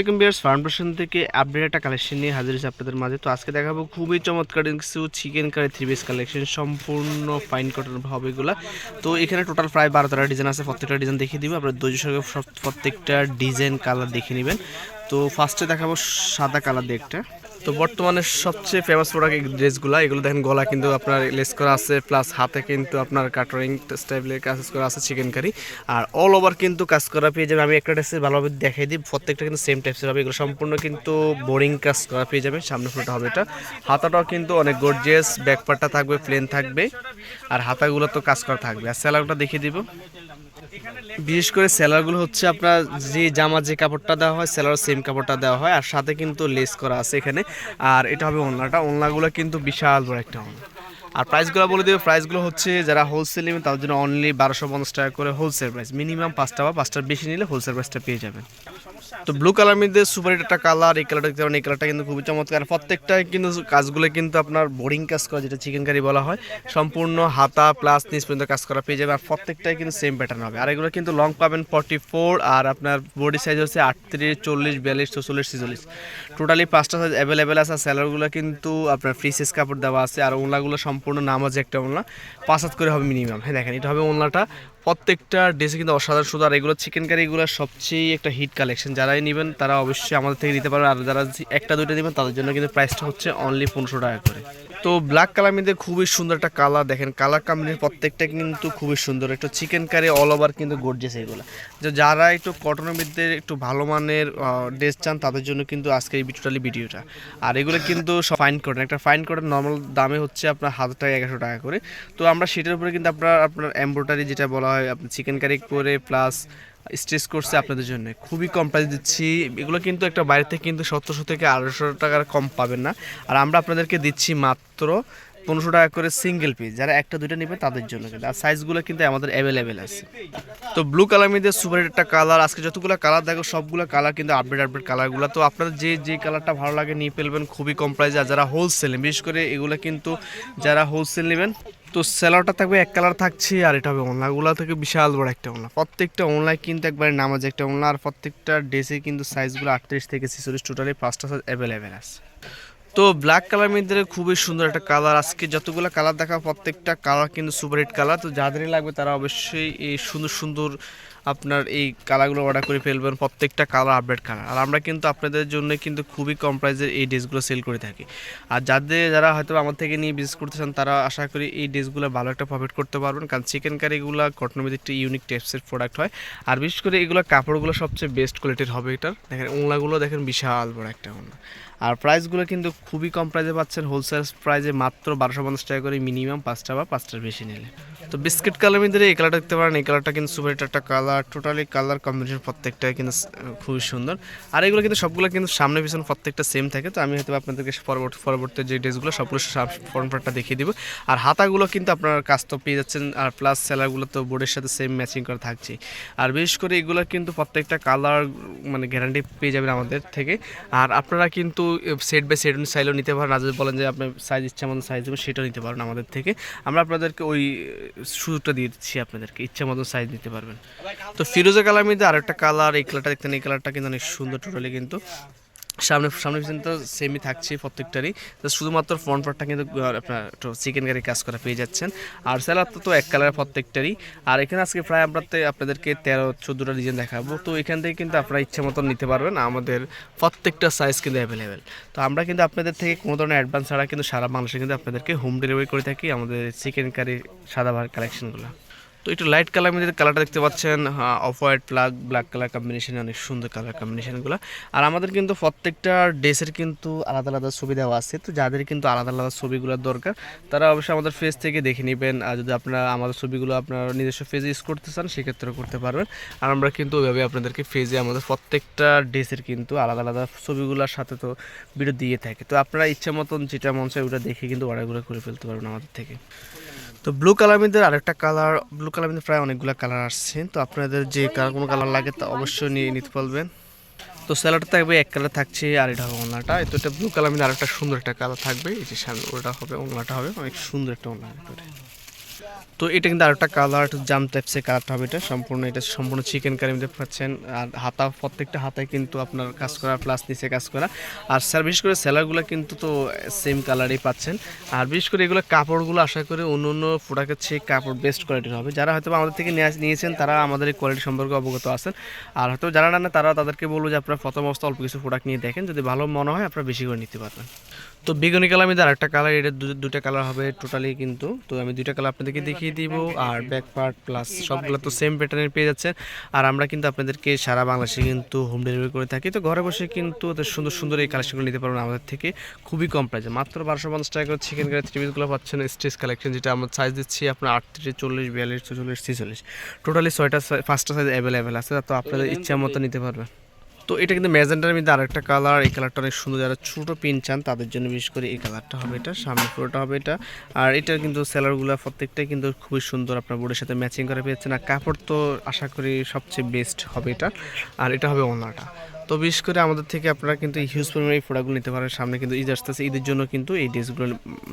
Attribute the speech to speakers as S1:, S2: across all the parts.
S1: আসসালামাইকুম বিয়ার্স ফার্মেশন থেকে আপডেট একটা কালেকশন নিয়ে হাজির হয়েছে আপনাদের মাঝে। তো আজকে দেখাবো খুবই চমৎকার কিছু chikankari three piece collection সম্পূর্ণ ফাইন কটন হবে এগুলা। তো এখানে টোটাল প্রায় বারো তেরো ডিজাইন আছে, প্রত্যেকটা ডিজাইন দেখিয়ে দিব। আপনার ধৈর্য সঙ্গে প্রত্যেকটা ডিজাইন কালার দেখে নেবেন। তো ফার্স্টে দেখাবো সাদা কালার দিয়ে একটা। তো বর্তমানে সবচেয়ে ফেমাস প্রোডাক্ট এই ড্রেসগুলো এগুলো দেখেন গলা কিন্তু আপনার লেস করা আছে প্লাস হাতে কিন্তু আপনার কাটারিং স্টাইলের কাজ করা আছে চিকেন কারি আর অল ওভার কিন্তু কাজ করা পেয়ে যাবে আমি একটা ড্রেসে ভালোভাবে দেখাই দিই, প্রত্যেকটা কিন্তু সেম টাইপসের হবে। এগুলো সম্পূর্ণ কিন্তু বোরিং কাজ করা পেয়ে যাবে সামনে ফুলটা হবে এটা। হাতাটাও কিন্তু অনেক গর্জিয়াস ব্যাকপারটা থাকবে প্লেন থাকবে। আর হাতাগুলো তো কাজ করা থাকবে। আর স্যালারটা দেখিয়ে দিব। বিশেষ করে সেলারগুলো হচ্ছে আপনার যে জামা যে কাপড়টা দেওয়া হয় সেলার সেম কাপড়টা দেওয়া হয় আর সাথে কিন্তু লেস করা আছে এখানে। আর এটা হবে ওনলাটা ওনলাগুলো কিন্তু বিশাল বড় একটা ওনলা আর প্রাইসগুলো বলে দেবে। প্রাইসগুলো হচ্ছে যারা হোলসেল নেবেন, তাদের জন্য অনলি বারোশো পঞ্চাশ টাকা করে হোলসেল প্রাইস মিনিমাম পাঁচটা বা পাঁচটার বেশি নিলে হোলসেল প্রাইসটা পেয়ে যাবেন। তো ব্লু কালার মধ্যে সুপার একটা কালার এই কালারটা দেখতে পারেন, এই কালারটা কিন্তু খুবই চমৎকার। প্রত্যেকটাই কিন্তু কাজগুলো কিন্তু আপনার বোরিং কাজ করা, যেটা চিকেন কারি বলা হয়, সম্পূর্ণ হাতা প্লাস নিচ পর্যন্ত কাজ করা পেয়ে যাবে, আর প্রত্যেকটাই কিন্তু সেম প্যাটার্ন হবে। আর এগুলো কিন্তু লং পাবেন ফর্টি ফোর আর আপনার বডি সাইজ হচ্ছে আটত্রিশ, চল্লিশ, বিয়াল্লিশ চল্লিশ ছিচল্লিশ। টোটালি পাঁচটা সাইজ অ্যাভেলেবেল আছে, আর স্যালারগুলো কিন্তু আপনার ফ্রি সাইজ কাপড় দেওয়া আছে, আর ওনলাগুলো সম্পূর্ণ নামাজ একটা ওনলা পাঁচ হাত করে হবে মিনিমাম হ্যাঁ দেখেন, এটা হবে ওনলাটা প্রত্যেকটা ড্রেসে কিন্তু অসাধারণ শুধু আর এগুলো চিকেন কারি এগুলো সবচেয়ে একটা হিট কালেকশন যারাই নেবেন তারা অবশ্যই আমাদের থেকে নিতে পারবেন। আর যারা একটা, দুইটা নেবেন, তাদের জন্য কিন্তু প্রাইসটা হচ্ছে অনলি পনেরোশো টাকা করে। তো ব্ল্যাক কালার মধ্যে খুবই সুন্দর একটা কালার দেখেন কালার কম্বিনেশন প্রত্যেকটা কিন্তু খুবই সুন্দর। একটু চিকেন কারি অল ওভার কিন্তু গর্জেস এগুলো। যে যারা একটু কটনের মধ্যে একটু ভালো মানের ড্রেস চান, তাদের জন্য কিন্তু আজকে এই টোটালি ভিডিওটা আর এগুলো কিন্তু ফাইন কটন একটা ফাইন কটন নর্মাল দামে হচ্ছে আপনার হাজার টাকা, এগারোশো টাকা করে। তো আমরা সেটার উপরে কিন্তু আপনার আপনার এমব্রয়ডারি যেটা বলা হয় আপনার চিকেন কারি করে প্লাস স্ট্রেস করছে আপনাদের জন্য। খুবই কম প্রাইস দিচ্ছি। এগুলো কিন্তু একটা বাইরে থেকে কিন্তু সতেরোশো থেকে আড়াইশো টাকার কম পাবেন না। আর আমরা আপনাদেরকে দিচ্ছি মাত্র পনেরোশো টাকা করে সিঙ্গেল পিস যারা একটা দুইটা নেবে তাদের জন্য কিন্তু। আর সাইজগুলো কিন্তু আমাদের অ্যাভেলেবেল আছে। তো ব্লু কালার মধ্যে সুপার একটা কালার আজকে যতগুলো কালার দেখো সবগুলো কালার কিন্তু আপডেট আপডেট কালারগুলো তো আপনাদের যে যে কালারটা ভালো লাগে নিয়ে ফেলবেন খুবই কম প্রাইসে আর যারা হোলসেল বিশেষ করে এগুলো কিন্তু যারা হোলসেল নেবেন তো সেলারটা থাকবে এক কালার থাকছে আর এটা হবে ওনলাগুলো থেকে বিশাল বড় একটা ওনলা প্রত্যেকটা ওনলাই কিন্তু একবারে নামাজ একটা ওনলা আর প্রত্যেকটা ড্রেসে কিন্তু সাইজগুলো আটত্রিশ থেকে ছেচল্লিশ টোটালি পাঁচটা সাইজ অ্যাভেলেবেল আছে। তো ব্ল্যাক কালার মধ্যে খুবই সুন্দর একটা কালার আজকে যতগুলো কালার দেখা প্রত্যেকটা কালার কিন্তু সুপার হিট কালার তো যাদেরই লাগবে তারা অবশ্যই এই সুন্দর সুন্দর আপনার এই কালারগুলো অর্ডার করে ফেলবেন, প্রত্যেকটা কালার আপডেট কালার। আর আমরা কিন্তু আপনাদের জন্য কিন্তু খুবই কম প্রাইসের এই ড্রেসগুলো সেল করে থাকি। আর যাদের, যারা হয়তো আমার থেকে নিয়ে বিজনেস করতে চান, তারা আশা করি এই ড্রেসগুলো ভালো একটা প্রফিট করতে পারবেন। কারণ চিকেন কারিগুলো মধ্যে একটি ইউনিক টাইপসের প্রোডাক্ট হয়। আর বিশেষ করে এগুলো কাপড়গুলো সবচেয়ে বেস্ট কোয়ালিটির হবে এটার। দেখেন ওংলাগুলো দেখেন বিশাল বড় একটা ওংলা আর প্রাইসগুলো কিন্তু খুবই কম প্রাইসে পাচ্ছেন। হোলসেল প্রাইসে মাত্র বারোশো পঞ্চাশ টাকা করে মিনিমাম পাঁচটা বা পাঁচটার বেশি নিলে। তো বিস্কিট কালার মধ্যে এই কালারটা দেখতে পারেন। এই কালারটা কিন্তু সুপার একটা কালার টোটালি কালার কম্বিনেশন প্রত্যেকটাই কিন্তু খুবই সুন্দর। আর এগুলো কিন্তু সবগুলো কিন্তু সামনে পিছনে প্রত্যেকটা সেম থাকে, তো আমি হয়তো আপনাদেরকে পরবর্তী পরবর্তী যে ড্রেসগুলো সবগুলো ফর্মটা দেখিয়ে দিব। আর হাতাগুলো কিন্তু আপনার কাজ তো পেয়ে যাচ্ছেন, আর প্লাস সেলারগুলো তো বোর্ডের সাথে সেম ম্যাচিং করে থাকছে আর বিশেষ করে এগুলো কিন্তু প্রত্যেকটা কালার মানে গ্যারান্টি পেয়ে যাবেন আমাদের থেকে। আর আপনারা কিন্তু সেট বাই সেট চাইলেও নিতে পারেন। যদি বলেন যে আপনার সাইজ ইচ্ছা মতো সাইজ দেবেন, সেটাও নিতে পারেন আমাদের থেকে। আমরা আপনাদেরকে ওই সুযোগটা দিয়ে দিচ্ছি আপনাদেরকে, ইচ্ছা মতো সাইজ নিতে পারবেন। তো ফিরোজা কালার মধ্যে আরেকটা কালার, এই কালারটা দেখতেন, এই কালারটা কিন্তু অনেক সুন্দর টোটালি কিন্তু। সামনে সামনে পিছনে তো সেমই থাকছে প্রত্যেকটারই। তো শুধুমাত্র ফ্রন্ট পার্টটা কিন্তু আপনার একটু চিকেন কারি কাজ করা পেয়ে যাচ্ছেন। আর স্যালাড তো এক কালারের প্রত্যেকটারই। আর এখানে আজকে প্রায় আমরা আপনাদেরকে তেরো, চোদ্দোটা ডিজাইন দেখাবো। তো এখান থেকে কিন্তু আপনারা ইচ্ছা মতন নিতে পারবেন। আমাদের প্রত্যেকটা সাইজ কিন্তু অ্যাভেলেবেল তো আমরা কিন্তু আপনাদের থেকে কোনো ধরনের অ্যাডভান্স ছাড়া কিন্তু সারা বাংলাদেশে কিন্তু আপনাদেরকে হোম ডেলিভারি করে থাকি। আমাদের চিকেন কারি সাদা ভার কালেকশনগুলো তো একটু লাইট কালার মধ্যে কালারটা দেখতে পাচ্ছেন। Off white black black colour combination অনেক সুন্দর কালার কম্বিনেশনগুলো আর আমাদের কিন্তু প্রত্যেকটা ড্রেসের কিন্তু আলাদা আলাদা ছবি দেওয়া আছে। তো যাদের কিন্তু আলাদা আলাদা ছবিগুলোর দরকার, তারা অবশ্যই আমাদের ফেস থেকে দেখে নেবেন। আর যদি আপনারা আমাদের ছবিগুলো আপনার নিজস্ব ফেজে ইউজ করতে চান, সেক্ষেত্রেও করতে পারবেন। আর আমরা কিন্তু ওইভাবে আপনাদেরকে ফেজে আমাদের প্রত্যেকটা ড্রেসের কিন্তু আলাদা আলাদা ছবিগুলোর সাথে তো ভিডিও দিয়ে থাকে। তো আপনারা ইচ্ছা মতন যেটা মন চায় ওটা দেখে কিন্তু অর্ডারগুলো করে ফেলতে পারবেন আমাদের থেকে। তো ব্লু কালার মধ্যে আরেকটা কালার ব্লু কালার মধ্যে প্রায় অনেকগুলো কালার আসছে। তো আপনাদের যে কালার কোনো কালার লাগে তা অবশ্যই নিয়ে নিতে পারবেন তো স্যালাডটা থাকবে, এক কালার থাকছে আর এটা হবে ওনাটা তো এটা ব্লু কালার মধ্যে আরেকটা সুন্দর একটা কালার থাকবে। এই যে সামনে ওটা হবে ওনাটা হবে। অনেক সুন্দর একটা ওনা করে তো এটা কিন্তু আরেকটা কালার জাম টাইপসের কালারটা হবে এটা। সম্পূর্ণ এটা সম্পূর্ণ চিকেন কারি মধ্যে পাচ্ছেন। আর হাতা, প্রত্যেকটা হাতায় কিন্তু আপনার কাজ করা প্লাস নিচে কাজ করা। আর স্যার বিশেষ করে সেলারগুলো কিন্তু তো সেম কালারই পাচ্ছেন। আর বিশেষ করে এগুলো কাপড়গুলো আশা করি অন্য অন্য প্রোডাক্টের চেয়ে কাপড় বেস্ট কোয়ালিটির হবে। যারা হয়তো আমাদের থেকে নিয়ে নিয়েছেন, তারা আমাদের এই কোয়ালিটি সম্পর্কে অবগত আছেন। আর হয়তো যারা না তারা তাদেরকে বলব যে আপনারা প্রথম অবস্থা অল্প কিছু প্রোডাক্ট নিয়ে দেখেন। যদি ভালো মনে হয়, আপনারা বেশি করে নিতে পারবেন। তো বেগুনি কালার আমি আরেকটা কালার এটা দুটো কালার হবে টোটালি কিন্তু। তো আমি দুইটা কালার আপনাদেরকে দেখিয়ে দিব আর ব্যাক পার্ট প্লাস সবগুলো তো সেম প্যাটার্নের পেয়ে যাচ্ছেন। আর আমরা কিন্তু আপনাদেরকে সারা বাংলাদেশে কিন্তু হোম ডেলিভারি করে থাকি। তো ঘরে বসে কিন্তু ওদের সুন্দর সুন্দর এই কালেকশনগুলো নিতে পারবেন আমাদের থেকে খুবই কম প্রাইসে মাত্র বারোশো পঞ্চাশ টাকা করে চিকেন কারি থ্রি পিসগুলো পাচ্ছেন স্টেজ কালেকশন যেটা আমরা সাইজ দিচ্ছি আপনার আটত্রিশ চল্লিশ বিয়াল্লিশ চল্লিশ ছিচল্লিশ। টোটালি ছয়টা পাঁচটা সাইজ অ্যাভেলেবেল আছে তো আপনাদের ইচ্ছা মতো নিতে পারবেন। তো এটা কিন্তু ম্যাজেন্টার মধ্যে আরেকটা কালার এই কালারটা অনেক সুন্দর। যারা ছোটো পিন চান, তাদের জন্য বিশেষ করে এই কালারটা হবে এটা সামনে পুরোটা হবে এটা। আর এটার কিন্তু সেলারগুলো প্রত্যেকটাই কিন্তু খুবই সুন্দর, আপনার বোর্ডের সাথে ম্যাচিং করে পেয়েছেন। আর কাপড় তো আশা করি সবচেয়ে বেস্ট হবে এটা। আর এটা হবে ওনাটা। তো বিশেষ করে আমাদের থেকে আপনারা কিন্তু হিউজ পরিমাণে এই প্রোডাক্টগুলো নিতে পারেন। সামনে কিন্তু ঈদ আসতেছে, ঈদের জন্য কিন্তু এই ড্রেসগুলো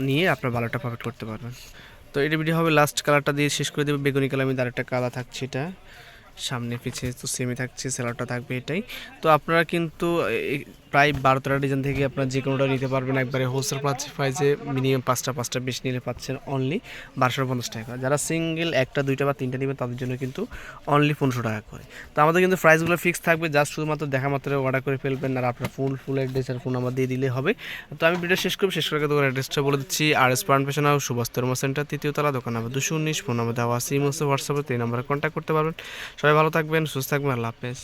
S1: নিয়ে আপনার ভালোটা পারফেক্ট করতে পারবেন। তো এটা ভিডিও হবে লাস্ট কালারটা দিয়ে শেষ করে দেবে। বেগুনি কালার মধ্যে আরেকটা কালার থাকছে এটা। সামনে পিছিয়ে তো সেমি থাকছে স্যালাডটা থাকবে এটাই। তো আপনারা কিন্তু প্রায় বারো তেরো ডিজাইন থেকে আপনার যে কোনোটা নিতে পারবেন একবারে হোলসেল প্রাইসে মিনিমাম পাঁচটা পাঁচটা বেশি নিলে পাচ্ছেন অনলি বারোশো পঞ্চাশ টাকা। যারা সিঙ্গেল একটা, দুইটা বা তিনটা নেবেন, তাদের জন্য কিন্তু অনলি পনেরোশো টাকা করে। তো আমাদের কিন্তু প্রাইসগুলো ফিক্স থাকবে জাস্ট শুধুমাত্র দেখা মাত্র অর্ডার করে ফেলবেন, আর আপনার ফুল ফুল অ্যাড্রেস আর ফোন আমার দিয়ে দিলে হবে। তো আমি ভিডিও শেষ করব, শেষ করে দোকান অ্যাড্রেসটা বলে দিচ্ছি। আর এস প্রাণ পেশন হাউস সুভাষ তরমা সেন্টার তৃতীয় তলা, দোকান নাম্বার দুশো উনিশ ফোন নাম্বার দেওয়া সিম ইমোসে হোয়াটসঅ্যাপে এই নাম্বারে কন্ট্যাক্ট করতে পারবেন। সবাই ভালো থাকবেন, সুস্থ থাকবেন, আল্লাহ হাফেজ।